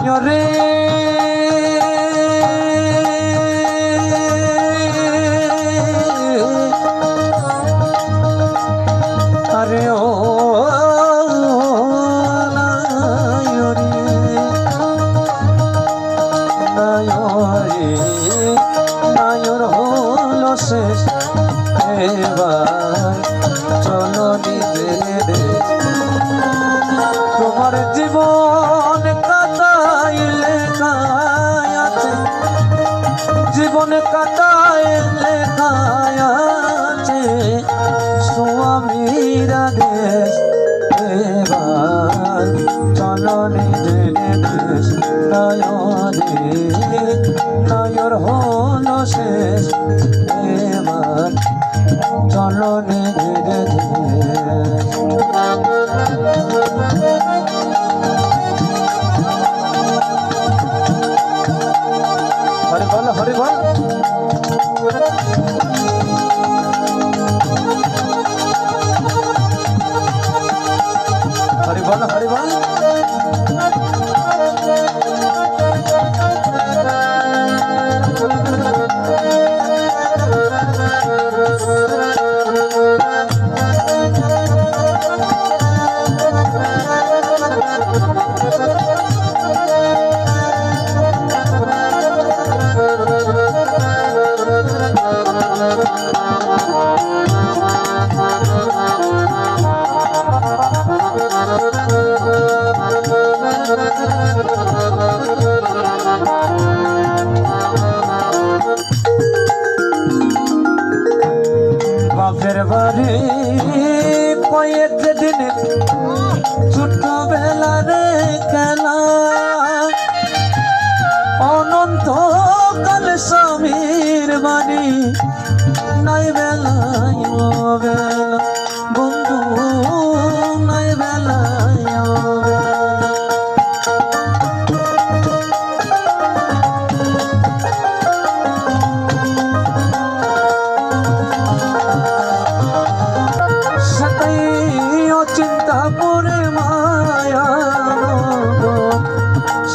রে আরে ও নায়রে হলো শেষ এবার চলো নিজের তোমার জীবন জীবন কাতায় কায়াতে স্বামীরা দেশ এবার দেশ নয়নে নয়র হল শেষ। এবার চলো বাড়ি কয়েক দিনে ছোটবেলার খেলা। অনন্ত কাল স্বামীর বাড়ি। নাই বেলায় বেলা বন্ধু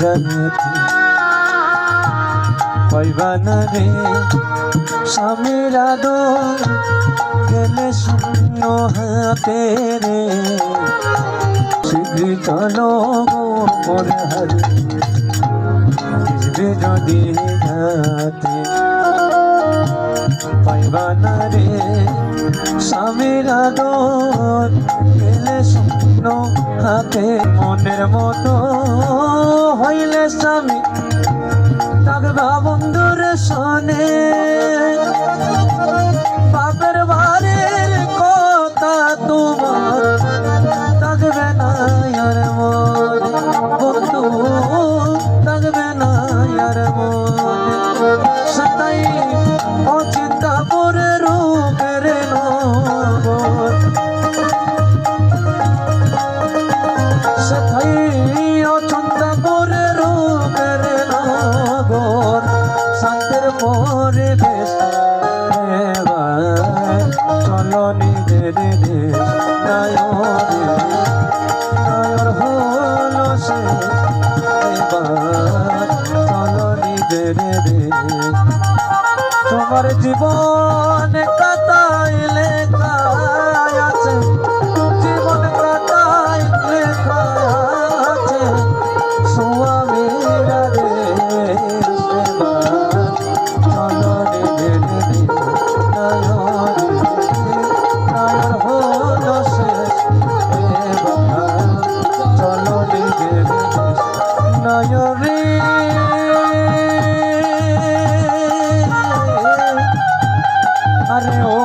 জানতি। পাইবা না রে স্বামীর আদর গেলে শূন্য হাতে রে। শীঘ্রই চলো গোবর হারে যদি জাতি পাইবানা স্বামীর আদর পেলে স্বপ্ন হাতে মনের মতো হইলে স্বামী। থাকবা বন্ধুর শোনে দিদিস নায়রে নায়র হল তোমার জীবনে 啊。